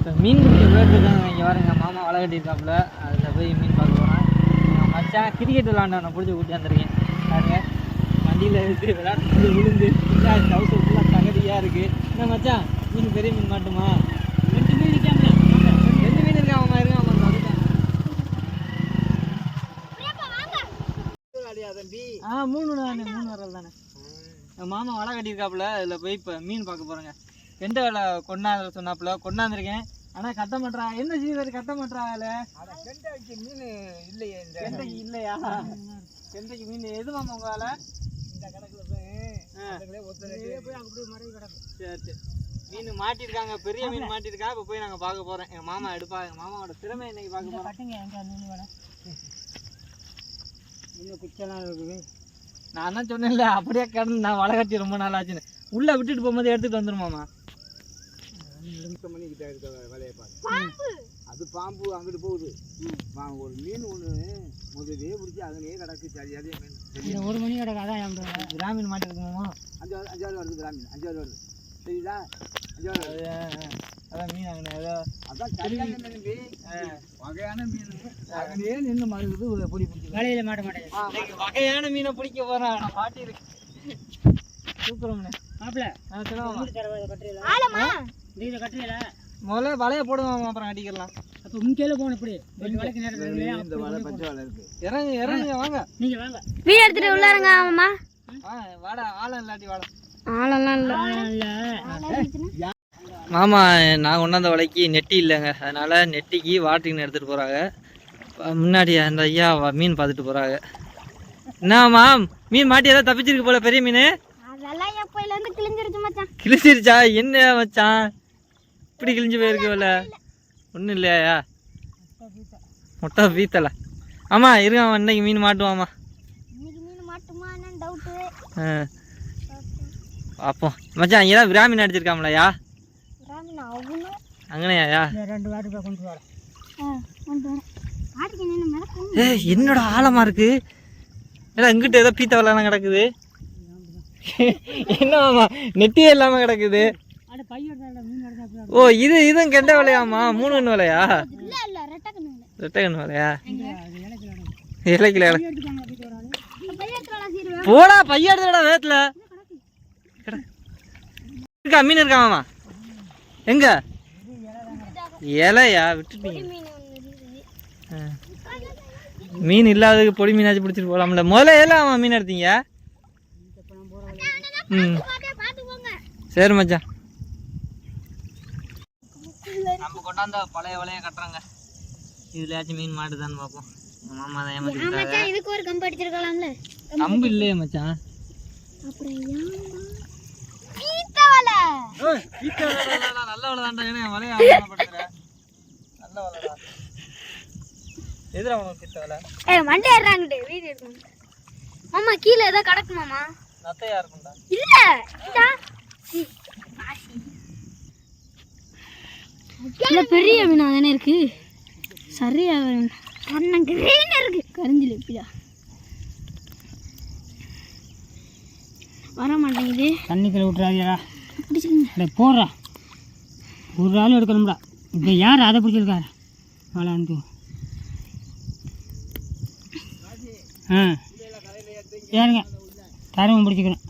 இப்போ மீன் பிடிக்க போயிட்டுருக்காங்க இங்கே பாருங்க மாமா வலை கட்டியிருக்காப்புல அதில் போய் மீன் பார்க்க போகிறேன் எங்கள் மச்சான் கிரிக்கெட் விளாண்டவனை பிடிச்சி கூட்டி வந்திருக்கேன். பாருங்க வண்டியில் இருந்து விளாட்டு விழுந்து பின்னாடி டவுசர் ஃபுல்லாக தகதியாக இருக்குது என்ன மச்சான் மீன் பெரிய மீன் மாட்டுமா? ரெண்டு மீன் இருக்காங்க. ரெண்டு மீன் இருக்காமா அவன் தம்பி ஆ மூணு தானே மூணு வரல் தானே. என் மாமா வலை கட்டியிருக்காப்புல இதில் போய் இப்போ மீன் பார்க்க போகிறேங்க எந்த வேலை கொண்டாந்து சொன்னாப்புல? கொண்டாந்துருக்கேன். ஆனால் கட்ட மாட்டா என்ன சீசர் கட்ட மாட்டால கெண்டைக்கு மீன் இல்லையே இந்த. கெண்டைக்கு இல்லையா? கெண்டைக்கு மீன். எது மாமா உங்க வேலை? இந்த கணக்குல போய் அங்கே மறைவு கிடக்கும் சரி சரி. மீன் மாட்டியிருக்காங்க. பெரிய மீன் மாட்டியிருக்கா? இப்போ போய் நாங்கள் பார்க்க போகிறோம் எங்கள் மாமா எடுப்பா. எங்கள் மாமாவோட திறமை இன்னைக்கு பார்க்க போகிறோம் கட்டுங்க எங்க மீன் வேலை இன்னும் குச்செல்லாம் இருக்குது. நான் தான் சொன்னேன்ல அப்படியே கடந்து நான் வலை கட்டி ரொம்ப நாள் ஆச்சுன்னு. உள்ளே விட்டுட்டு போகும்போது எடுத்துகிட்டு வந்துருமாமா நிமிஷம் பண்ணிக்கிட்டே இருக்க வேலையை பாரு அது பாம்பு அங்கிட்டு போகுது. ஒரு மீன் ஒன்று முதலே பிடிச்சி அதுலயே கிடக்கு. சரி அதே மீன். ஒரு மணி கிடக்கு அதான் கிராமீன் மாட்டிருக்கு மாமா அஞ்சாவது அஞ்சாவது வருது கிராமீன். அஞ்சாவது வருது. சரிதா? அஞ்சாவது அதான் மீன் அங்கே ஏதோ அதான் சரியான மீன். வகையான மீன் அதுலயே நின்று மறுக்குது பொடி பிடிச்சி வேலையில மாட்ட மாட்டேன். வகையான மீனை பிடிக்க போறேன். பாட்டி இருக்கு சூப்பரம்ண்ணே மாப்பிள்ள ஆ? முதல்ல வலைய போடுவாங்க அப்புறம் அடிக்கலாம். அப்போ முன்கையில் போகணும் இப்படி. வலைக்கு நேரம் இந்த வலை பச்சை வலை இருக்கு. இறங்கு இறங்கு வாங்க. நீங்க வாங்க. மீன் எடுத்துட்டு உள்ளாருங்க ஆமாம்மா வாடா ஆளம் இல்லாட்டி வாடா. ஆழம்லாம் இல்ல. மாமா நான் கொண்டாந்த வலைக்கு நெட்டி இல்லைங்க. அதனால நெட்டிக்கு வாட்டரிங் எடுத்துகிட்டு போகிறாங்க முன்னாடி அந்த ஐயா மீன் பார்த்துட்டு போகிறாங்க என்னம்மா மீன் மாட்டி ஏதாவது தப்பிச்சிருக்கு போல பெரிய மீன்? அதெல்லாம் எப்பயில இருந்து கிழிஞ்சிருச்சு மச்சான். கிழிச்சிருச்சா என்ன மச்சான்? இப்படி கிழிஞ்சு போயிருக்கோல ஒன்றும் இல்லையா முட்டை பீத்தல. ஆமாம் மீன் மாட்டுவாம்மா இன்னைக்கு மீன் ஆ. பார்ப்போம் மச்சான் ஏதாவது விராமீன் அடிச்சிருக்காமலையா ராமினா அவனும் அங்கனையாயா? ரெண்டு வாட்டி போய் கொண்டு வரேன். கொண்டு வரேன் ஆட்டுக்கு என்ன மிளக்கும் ஏ என்னோட ஆழமா இருக்கு? ஏடா இங்கிட்ட ஏதோ பீத்த வரலாம் கிடக்குது. என்னமாமா நெட்டியே இல்லாம கிடக்குது. ஓ இது இதுவும் கெண்ட வலையாமா மூணு கண்ணு வலையா இல்ல ரெட்டை கண்ணு வலையா இலைக்கில போடா பைய எடுத்துடா வேத்துல. இருக்கா மீன் இருக்காமா எங்க? இலையா? விட்டுட்டீங்க. மீன் இல்லாததுக்கு பொடி மீனாச்சும் பிடிச்சிட்டு போகலாம்ல முதல்ல எல்லாம் மீன் எடுத்தீங்க? ம். சரி மச்சான். நம்ம கொண்டாந்த பழைய வலைய கட்டுறாங்க. இதுலயாச்சும் மீன் மாட்டுதான்னு பார்ப்போம். மாமா தான் மச்சான் இதுக்கு ஒரு கம்பு அடிச்சிருக்கலாம்ல? கம்பு இல்லையே மச்சான். அப்புறம் பீத்த வலை! நல்ல வலை தான்டா ஏன்னா வலைய அவமானப்படுத்துற நல்ல வலைடா எதிர உனக்கு கிட்ட வலை? ஏய் மண்டே ஏறாங்கட்டு வீடியோ எடுக்கணும் மாமா கீழே ஏதோ கிடக்குமாமா? நத்தையா இருக்கும்டா. இல்ல இதா இல்ல பெரிய மீனா தானே இருக்கு? சரியா கண்ணன் கிரீன் இருக்கு. கரிஞ்சில் எப்படியா வர மாட்டேங்குது. தண்ணிக்குள்ள விட்டுறாதீரா பிடிச்சிக்கங்க போடுறா. ஒரு ஆள் எடுக்கணும்டா. இப்போ யார் அதை பிடிச்சிருக்காரு? வளாந்து ஆ. ஏறுங்க. தருவம் பிடிச்சிக்கிறேன்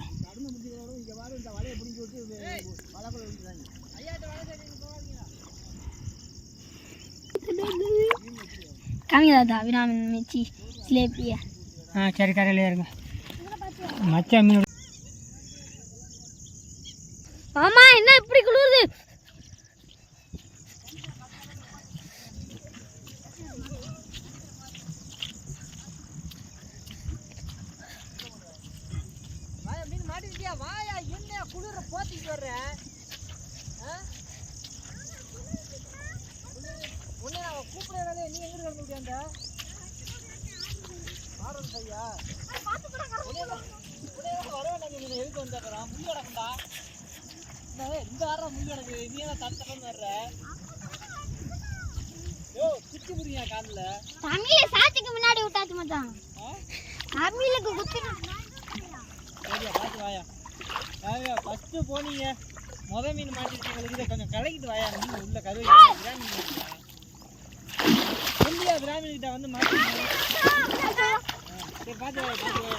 காமிதாதா வினாமின் மிச்சி சிலேபியா. ஆ சரி கரையில் இருங்க. மச்சா மீன் மாமா என்ன இப்படி குளிருது மீன் மாட்டிக்கிட்டியா வாயா என்ன குளிர போத்திட்டு வர்ற உன்னை நான் கூப்பிடுறே நீ எங்க இருக்க முடியாண்ட ஆரோன் பையா எதுக்கு வந்தா முள்ளு கிடக்குண்டா இந்த ஆடுற முள்ளு கிடக்கு நீ என்ன தட்டு தட்டு வர்ற யோ குச்சி புரியா காலில் தமிழ சாட்சிக்கு முன்னாடி விட்டாச்சு மச்சான். தமிழுக்கு குத்தி சரியா பார்த்து வாயா. வாயா ஃபஸ்ட்டு போனீங்க. முத மீன் மாட்டிருக்கீங்க. கொஞ்சம் கலக்கிட்டு வாயா. மீன் உள்ள கருவி பிராமி இல்லையா பிராமி கிட்ட வந்து மாட்டிருக்கீங்க. சரி பார்த்து வாயா பார்த்து வாயா.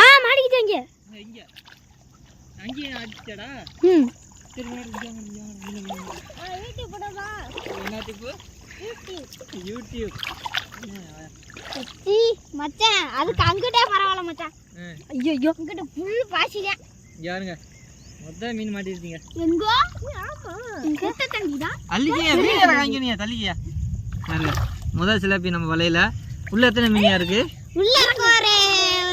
ஆ மாட்டிக்கிட்டாங்க இங்க, இங்க அங்கேயே அடிச்சடா ம். சரி வாடி, இங்க வாங்க, இங்க வாங்க, இங்க வாங்க. என்ன டிப்பு யூடியூப் மச்சான் அதுக்கு அங்கிட்டே பரவாயில்ல மச்சான். ஐயோ ஐயோ அங்கிட்ட ஃபுல் பாசிதான் யாருங்க? மொத்த மீன் மாட்டிருக்கீங்க. எங்கோ? ஆமா. குட்ட தங்கிதான் அள்ளிக்கியா? வீடியோ வாங்கினியா? தள்ளிக்கியா? பாருங்க முதல் சிலப்பி நம்ம வலையில. உள்ள எத்தனை மீனியா இருக்கு? உள்ள இருக்க ஒரு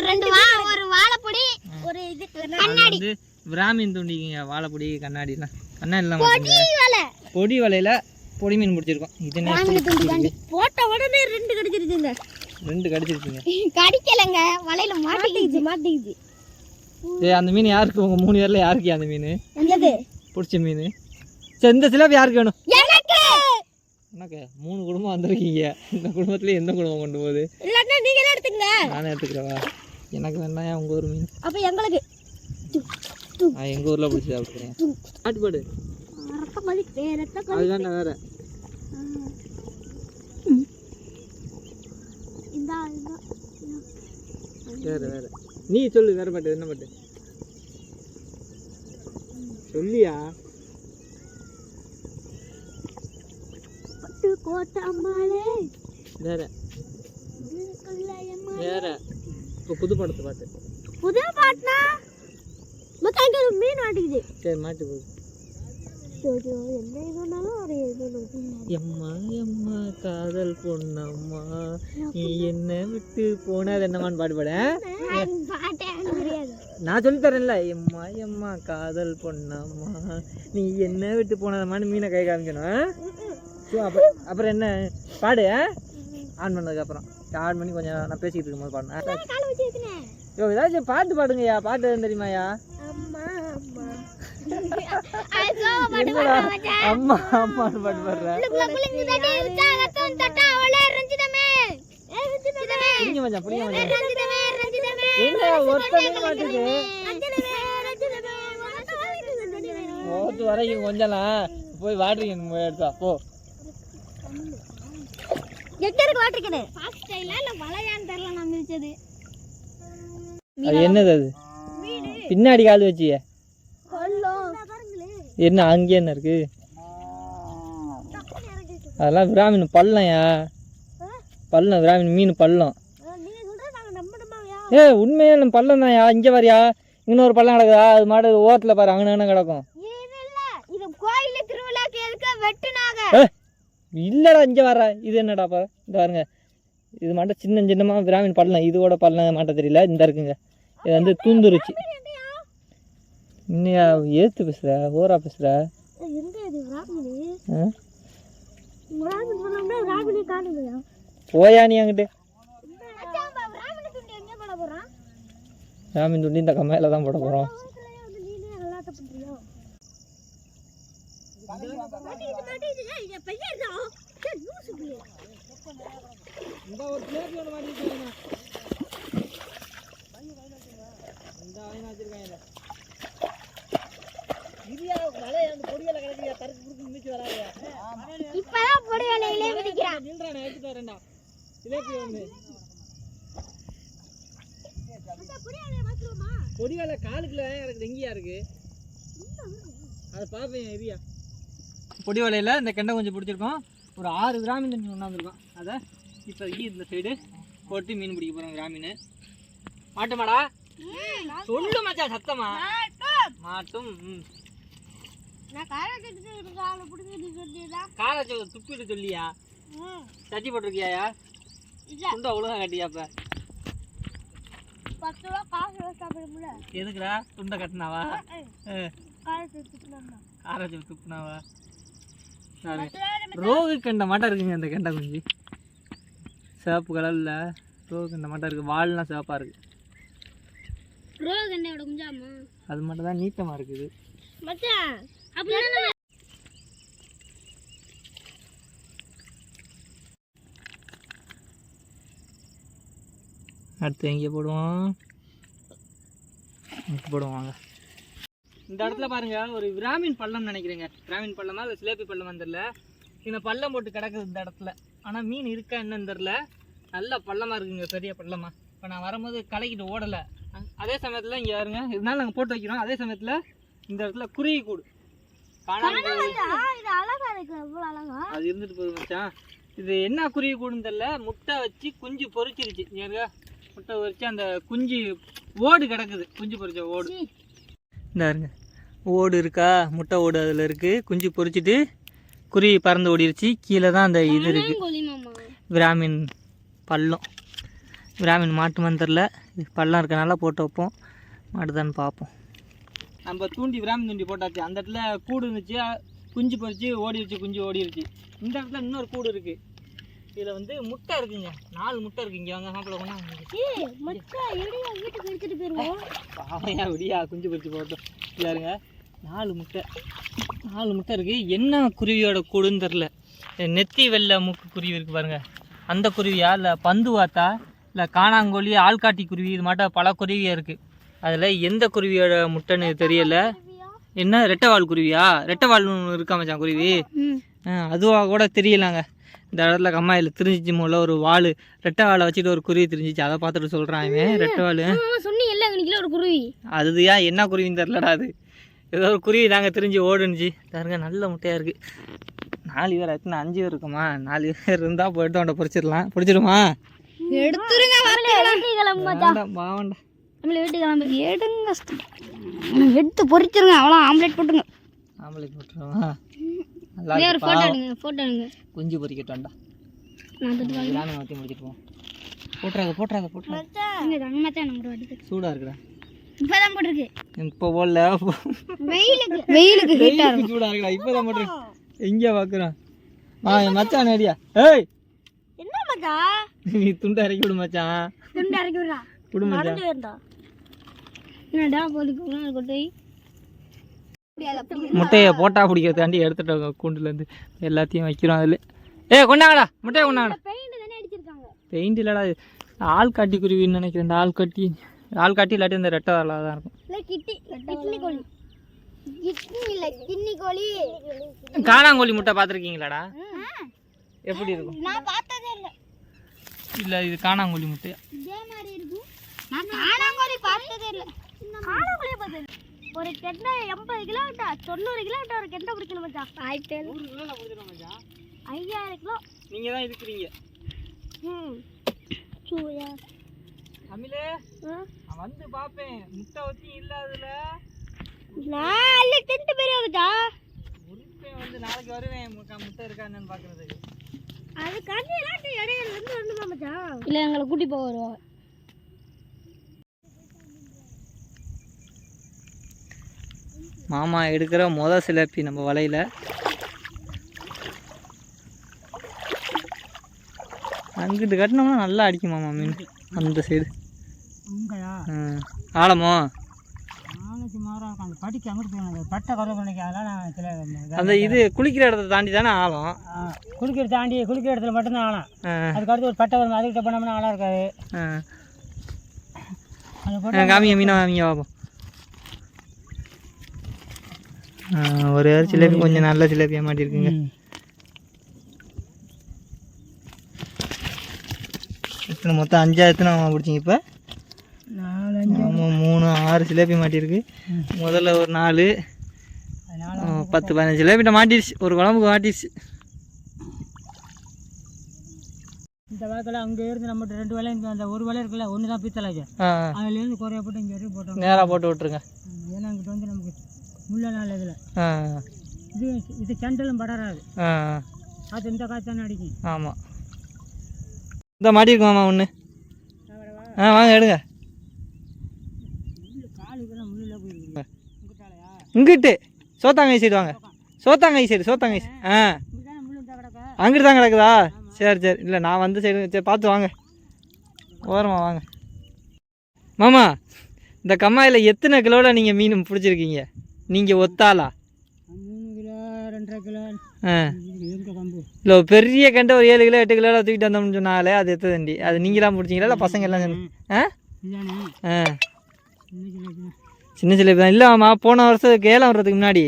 ரெண்டு வா ஒரு வாழைப்பொடி ஒரு இது வந்து பிராமின் தூண்டிக்கிங்க வாழைப்பொடி கண்ணாடிலாம். கண்ணாடிலாம் மாட்டுங்க வலை. பொடி வலையில பொடி மீன் பிடிச்சிருக்கோம் இது என்ன? போட்ட உடனே ரெண்டு கடிச்சிருக்குங்க ரெண்டு கடிச்சிருக்கீங்க கடிக்கலங்க. வலையில மாட்டிக்கிச்சு. மாட்டிக்கிச்சு ஏய் அந்த மீன் யாருக்கு? உங்க மூணு பேர்ல யாருக்கு அந்த மீன்? என்னது பிடிச்ச மீன். சரி இந்த சிலப்பி யாருக்கு வேணும்? எனக்கு! எனக்கு மூணு குடும்பம் வந்திருக்கீங்க. இந்த குடும்பத்துல எந்த குடும்பம் கொண்டு போகுது? இல்லன்னா நீங்களே எடுத்துங்க நானே எடுத்துக்கிறவா? எனக்கு வேண்டாம் உங்க ஊர் மீன். அப்ப எங்களுக்கு. நான் எங்க ஊர்ல பிடிச்சி சாப்பிட்டுக்கிறேன். ஆட்டுப்பாடு. ரத்த கொதி ரத்த கொதி அது வேண்டாம் வேற. இந்தா இந்தா. வேற வேற. நீ சொல்லு வேற பாட்டு என்ன பாட்டு? சொல்லியா? பட்டு கோட்டை அம்மாளே. வேற. வேற. இப்போ புது படத்து பாட்டு. புது பாட்டுனா? ஒரு மீன் மாட்டிக்குது. சரி மாட்டு போகுது. என்ன சொன்னாலும் ஒரு இது ஒண்ணு. எம்மா எம்மா காதல் பொண்ணம்மா. நீ என்ன விட்டு போனாது என்னமான்னு பாட்டு பாட. எனக்கு பாட்டே எனக்கு தெரியாது. நான் சொல்லி தரேன்ல. எம்மா எம்மா காதல் பொண்ணம்மா. நீ என்ன விட்டு போனதம்மான்னு மீனை கை காமிக்கணும் அப்புறம் அப்புறம் என்ன? பாடு? ஆன் பண்ணதுக்கப்புறம் ஆன் பண்ணி கொஞ்சம் நான் பேசிக்கிட்டு இருக்கும்போது பாடுனேன் யோ ஏதாச்சும் பாட்டு பாடுங்கய்யா. பாட்டு எதுவும் அம்மா அம்மான்னு பாட்டு பாடுற மச்சான் மச்சான். என்ன மாட்டுது? வரைக்கும் கொஞ்சலாம் போய் வாட்டரிங்க எடுத்தா போ. எங்க இருக்கு வாட்டிருக்கேன் ஃபாஸ்ட் ஸ்டைலா இல்ல வளையான்னு தெரியல நான் மிதிச்சது. அது என்னது அது? பின்னாடி கால் வச்சிய. என்ன அங்கே என்ன இருக்கு? அதெல்லாம் பிராமின் பள்ளம்யா. பள்ளம் பிராமின் மீன் பள்ளம். ஏ உண்மையான பள்ளம் தான்யா. இங்கே பாரியா இன்னொரு பள்ளம் கிடக்குதா? அது மாடு ஓரத்தில் பாரு அங்கே என்ன கிடக்கும். இல்லடா இல்லைடா இங்கே வர இது என்னடா பா இந்த பாருங்க. இது மட்டும் சின்ன சின்னமாக பிராமின் பள்ளம். இதோட பள்ளம் மாட்ட தெரியல. இந்த இருக்குங்க. இது வந்து தூந்துருச்சு. இன்னையா ஏத்து பேசுற? ஓரா பேசுற? போயா நீ அங்கிட்டு? ராமினி துண்டு எங்க போட போறான். ராமின் துண்டி இந்த கம்மையில தான் போட பிள்ளை. இந்த ஒரு பிளேட் ஒன்று மாட்டிக்கிட்டு இந்த வாங்கி வச்சிருக்காங்க. இரியா வலைய அந்த பொடியில தருக்கு வராதையா இப்பதான் மிதிக்கிறான். வரேன்டா. சிலேபி ஒன்று பொடி வேலை காலுக்குள்ள எனக்கு எங்கேயா இருக்கு? அதை பார்ப்பேன் எரியா பொடி வலையில் இந்த கெண்டை கொஞ்சம் பிடிச்சிருக்கோம். ஒரு ஆறு கிராமின் தண்ணி கொண்டாந்துருக்கோம். அதை இப்போ இந்த சைடு போட்டு மீன் பிடிக்க போகிறோம் கிராமின். மாட்டுமாடா? சொல்லு மச்சான் சத்தமா? மாட்டும் ம். நான் காலேஜ் எடுத்து ஆளை பிடிச்சி சொல்லியதா காரை சொ- துப்பிட்டு சொல்லியா? சட்டி போட்டிருக்கியாயா? இல்ல. துண்டை ஒழுங்கா கட்டியா அப்ப? பத்து ரூபா காசு சாப்பிட எதுக்குடா? துண்டை கட்டினாவா? காலேஜ் எடுத்துக்கலாம் காரை சொ- துப்புனாவா? சரி. ரோகு கண்ட மாட்டம் இருக்குங்க அந்த கெண்டை குஞ்சு. சிவப்பு கலரில் ரோகு கண்ட மாட்டம் இருக்குது வால்லாம் சிவப்பாக இருக்குது குஞ்சாமா அது மட்டும் தான் நீட்டமாக இருக்குது. மச்சான். அடுத்து எங்கே போடுவோம்? இங்கே போடுவோம் இந்த இடத்துல பாருங்க ஒரு கிராமின் பள்ளம் நினைக்கிறேங்க. கிராமின் பள்ளமா இல்லை சிலேபி பள்ளம் தெரியல. இந்த பள்ளம் போட்டு கிடக்குது இந்த இடத்துல. ஆனால் மீன் இருக்கா என்னன்னு தெரில நல்ல பள்ளமாக இருக்குங்க பெரிய பள்ளமாக இப்போ நான் வரும்போது கலைக்கிட்டு ஓடலை. அதே சமயத்தில் இங்கே வருங்க இருந்தாலும் நாங்கள் போட்டு வைக்கிறோம். அதே சமயத்தில் இந்த இடத்துல குருவி கூடு. இது அழகா இருக்கு எவ்வளோ அழகா. அது இருந்துட்டு போகுது மச்சான். இது என்ன குருவி கூடுன்னு தெரில முட்டை வச்சு குஞ்சு பொரிச்சிருச்சு இங்க முட்டை பொரிச்சு அந்த குஞ்சு ஓடு கிடக்குது. குஞ்சு பொரிச்ச ஓடு. இந்த இருங்க. ஓடு இருக்கா? முட்டை ஓடு அதில் இருக்குது குஞ்சு பொரிச்சிட்டு குருவி பறந்து ஓடிருச்சு. கீழே தான் அந்த இது இருக்குது பிராமின் பள்ளம். பிராமின் மாட்டு மந்தரில் பள்ளம் இருக்கனால போட்டு வைப்போம். மாட்டுதான்னு பார்ப்போம். நம்ம தூண்டி பிராமின் தூண்டி போட்டாச்சு. அந்த இடத்துல கூடு இருந்துச்சு. குஞ்சு பறிச்சு ஓடிருச்சு குஞ்சு ஓடிருச்சு இந்த இடத்துல இன்னொரு கூடு இருக்கு. இதில் வந்து முட்டை இருக்குங்க. நாலு முட்டை இருக்கு. இங்கே வாங்க எப்படியா வீட்டுக்கு எடுத்துட்டு போயிருவோம்? பாவையா விடியா குஞ்சு பறிச்சு போட்டோம். இல்லைங்க நாலு முட்டை. நாலு முட்டை இருக்கு. என்ன குருவியோட கூடுன்னு தெரில நெத்தி வெள்ளை மூக்கு குருவி இருக்கு பாருங்க. அந்த குருவியா இல்லை பந்து வாத்தா இல்லை காணாங்கோழி ஆள்காட்டி குருவி இது மாட்டம் பல குருவியா இருக்கு. அதில் எந்த குருவியோட முட்டைன்னு தெரியல. என்ன? ரெட்டைவால் குருவியா? ரெட்டைவால் இருக்கா மச்சான் குருவி? ம் ஆ, அதுவா கூட தெரியலாங்க. இந்த இடத்துல கம்மாயில் திரிஞ்சிச்சு மூல ஒரு வாள் ரெட்டை வாழை வச்சுட்டு ஒரு குருவி திரிஞ்சிச்சு. அதை பார்த்துட்டு சொல்கிறான் இவன். ரெட்டை அன்னைக்குல ஒரு குருவி. அது ஏன் என்ன குருவின்னு தெரிலடா அது. ஏதோ ஒரு குருவி தாங்க தெரிஞ்சு ஓடுனுச்சு. பாருங்க நல்ல முட்டையாக இருக்குது நாலு பேர் எத்தனை அஞ்சு பேர் இருக்குமா? நாலு பேர் இருந்தால் போயிட்டு அவன்கிட்ட பிடிச்சிடலாம் பிடிச்சிடுமா எடுத்துருங்க பாவண்டா நம்மள வீட்டு கிளம்பு எடுங்க எடுத்து பொரிச்சிருங்க அவ்வளோ ஆம்லேட் போட்டுங்க. ஆம்பளைக்கு போட்டுருவா? ஒரு இருக்கு, ஃபோட்டோ. எடுங்க ஃபோட்டோ எடுங்க. குஞ்சு பொறிக்கட்டும்டா நான் தொட்டு கிராமம் மாற்றி முடிச்சிட்டு போவோம் போட்டுறாங்க போட்டுறாங்க போட்டுறாங்க வாட்டிக்கு. சூடாக இருக்குடா. இப்போதான் போட்டிருக்கு. இப்போ போடல. வெயிலுக்கு. வெயிலுக்கு ஹீட்டாக வெயிலுக்கு சூடாக இருக்குடா. இப்போ தான் போட்டுறேன் எங்கே பார்க்குறோம் ஆ மச்சான் அடியா. ஏய்! என்ன நீ துண்டை இறக்கி விடு மச்சான். துண்டு இறக்கி விடுறா. விடு மச்சான். வேண்டா என்னடா போதுக்கு கொண்டு முட்டையை போட்டா பிடிக்கிறதாண்டி எடுத்துட்டோங்க கூண்டுலேருந்து. எல்லாத்தையும் வைக்கிறோம் அதில். ஏ கொண்டாங்கடா முட்டையை கொண்டாங்கடா. பெயிண்ட் இல்லடா ஆள் காட்டி குருவின்னு நினைக்கிறேன் ஆள் கட்டி. ஆள் காட்டி இல்லாட்டி இந்த ரெட்டை வரலாக தான் இருக்கும். காணாங்கோழி முட்டை பார்த்துருக்கீங்களாடா? எப்படி இருக்கும்? இல்லை. இது காணாங்கோழி முட்டை இதே மாதிரி இருக்கும். நான் காணாங்கோழி பார்த்ததே இல்லை. பார்த்தது ஒரு கெண்டை எண்பது கிலோ கிட்ட தொண்ணூறு கிலோ கிட்ட ஒரு கெண்டை பிடிக்கணும் மச்சான். ஆயிரத்தி ஐயாயிரம் கிலோ. நீங்கள் தான் இருக்கிறீங்க. ம். சூயா அமிலே நான் வந்து பார்ப்பேன். முட்டை வச்சு இல்லை அதில் நாலு டென்ட் பெரிய மச்சா. உரிப்பேன் வந்து நாளைக்கு வருவேன். முட்டை முட்டை இருக்கா என்னன்னு பார்க்குறதுக்கு. அது கண்ணிலாட்டு இடையில இருந்து வரணுமா மச்சான் இல்லை எங்களை கூட்டி போக வருவாங்க. மாமா எடுக்கிற மொத சிலப்பி நம்ம வலையில். அங்கிட்டு கட்டினோம்னா நல்லா அடிக்கும் மாமா மீன். அந்த சைடு ஆழமோ? அந்த இது குளிக்கிற இடத்த தாண்டி தானே ஆழம்? குளிக்கிற தாண்டி குளிக்கிற இடத்துல மட்டும்தான் ஆளாம் ஆ, அதுக்கு அடுத்து ஒரு பட்டை வரும் அதுக்கிட்ட பண்ணோம்னா ஆளா இருக்காது. காமிங்க மீனா காமிங்க பார்ப்போம் ஆ, ஒரு ஜிலேபி கொஞ்சம் நல்ல ஜிலேபியாக மாட்டிருக்குங்க. எத்தனை மொத்தம் அஞ்சா எத்தனை பிடிச்சிங்க இப்போ? ஆமாம் மூணு ஆறு ஜிலேபி மாட்டியிருக்கு. முதல்ல ஒரு நாலு பத்து பதினஞ்சு ஜிலேபிட்ட மாட்டிடுச்சு. ஒரு குழம்புக்கு மாட்டிடுச்சு. இந்த வழக்கில் அங்கே இருந்து நம்மகிட்ட ரெண்டு வேலை அந்த ஒரு வேலை இருக்குல்ல ஒன்று தான் பீத்தலாச்சு அதுலேருந்து குறைய போட்டு இங்கே வரைக்கும் போட்டோம். நேராக போட்டு விட்ருங்க ஏன்னா இங்கிட்ட வந்து நமக்கு முள்ள நாள் இதில் இது இது செண்டலும் படராது அது இந்த காற்று அடிக்கும். ஆமாம் இந்த மாட்டிருக்கு மாமா ஒன்று ஆ வாங்க எடுங்க. இங்கிட்டு. சோத்தாங்கை சைடு வாங்க. சோத்தாங்கை சைடு சோத்தாங்கை சைடு. ஆ. அங்கிட்டு தான் கிடக்குதா? சரி சரி. இல்லை நான் வந்து சைடு சரி பார்த்து வாங்க. ஓரமா வாங்க. மாமா இந்த கம்மாயில் எத்தனை கிலோவில் நீங்கள் மீன் பிடிச்சிருக்கீங்க? நீங்கள் ஒத்தாளா? ஆ. இல்லை பெரிய கண்டை ஒரு ஏழு கிலோ எட்டு கிலோவில் தூக்கிட்டு வந்தோம்னு சொன்னாலே அது எத்த தண்டி அது நீங்களாம் பிடிச்சிங்களா? இல்லை பசங்க எல்லாம் ஆ? ஆ. சின்ன ஜிலேபி தான் இல்லைம்மா போன வருஷத்துக்கு கேலம் வர்றதுக்கு முன்னாடி.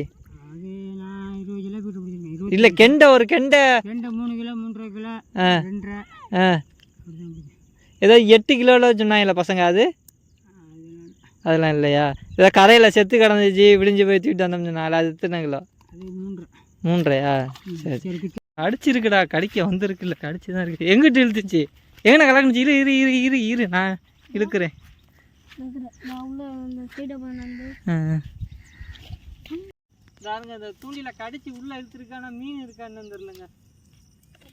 இல்லை கெண்டை ஒரு கெண்டை. ரெண்டு மூணு கிலோ மூன்றரை கிலோ ஆ. ஆ. ஏதோ எட்டு கிலோவில் சொன்னாங்களே பசங்க அது? அதெல்லாம் இல்லையா? ஏதோ கரையில் செத்து கிடந்துச்சு விடிஞ்சு போய் தூக்கிட்டு வந்தோம்னு சொன்னாங்க அது எத்தனை கிலோ மூன்றையா? சரி. கடிச்சிருக்குடா கடிக்க வந்திருக்குல்ல கடிச்சு தான் இருக்கு. எங்கிட்ட இழுத்துச்சு? எங்கண்ணா கலக்குச்சு இரு இரு இரு இரு இரு நான் இழுக்கிறேன். பாருங்க அந்த தூண்டில கடிச்சு உள்ள இழுத்துருக்கானா மீன் இருக்கான்னு தெரியலங்க.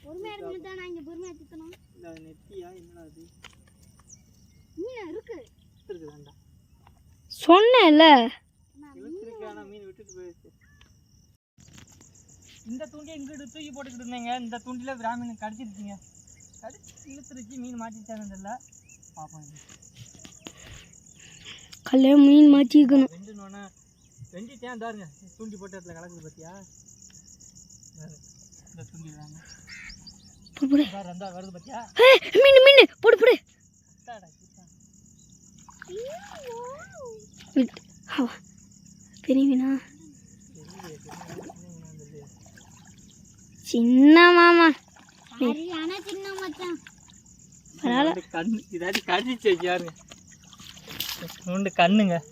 பொறுமையா தான் நான் இங்க பொறுமையா சுத்தணும்? இந்த நெத்தியா என்னடா அது? மீன் இருக்கு. இருக்குதாண்டா சொன்னேன்ல. இந்த தூண்டியை இங்கிட்டு தூக்கி போட்டுக்கிட்டு இருந்தேங்க. இந்த தூண்டில பிராமீன் கடிச்சிருச்சுங்க கடிச்சு இழுத்துருச்சு. மீன் மாட்டிச்சான்னு தெரியல. பார்ப்போம். கல்லே மீன் மாச்சிக்கணும் வெண்டுனோன்னா வெண்டிட்டேன் தாருங்க தூண்டி போட்ட இடத்துல கலக்குது பார்த்தியா பாரு, இந்த தூண்டி தாங்க வருது பார்த்தியா மீன் மீன். போடு போடு. கிட்டாடா, கிட்டா. விட்- ஆ, பெரிய மீனா சின்ன மாமா. சரியான சின்ன மச்சான். பரவாயில்ல. கண்ணு இதாட்டி கடிச்சு பாருங்க. ரெண்டு கண்ணுங்க.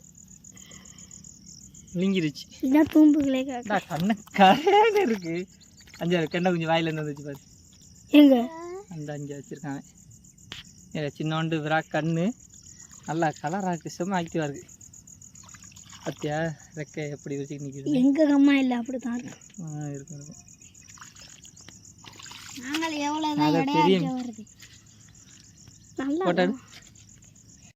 விழுங்கிருச்சு இதான் தூம்புகளே காக்க. கண்ணு கரையாக இருக்கு. அஞ்சாறு கெண்டை கொஞ்சம் வாயில இருந்து வந்துச்சு பாரு. எங்க? அந்த அஞ்சு வச்சிருக்காங்க. சின்னோண்டு விரா கண்ணு. நல்லா கலராக இருக்கு செம்ம ஆக்டிவாக இருக்கு. பார்த்தியா ரெக்கை எப்படி வச்சுக்கிட்டு நிற்கிது எங்க அம்மா இல்லை அப்படிதான் இருக்கும் ஆ, இருக்கும் இருக்கும். நாங்கள் இருக்க வருது. நல்லா இருக்கும்.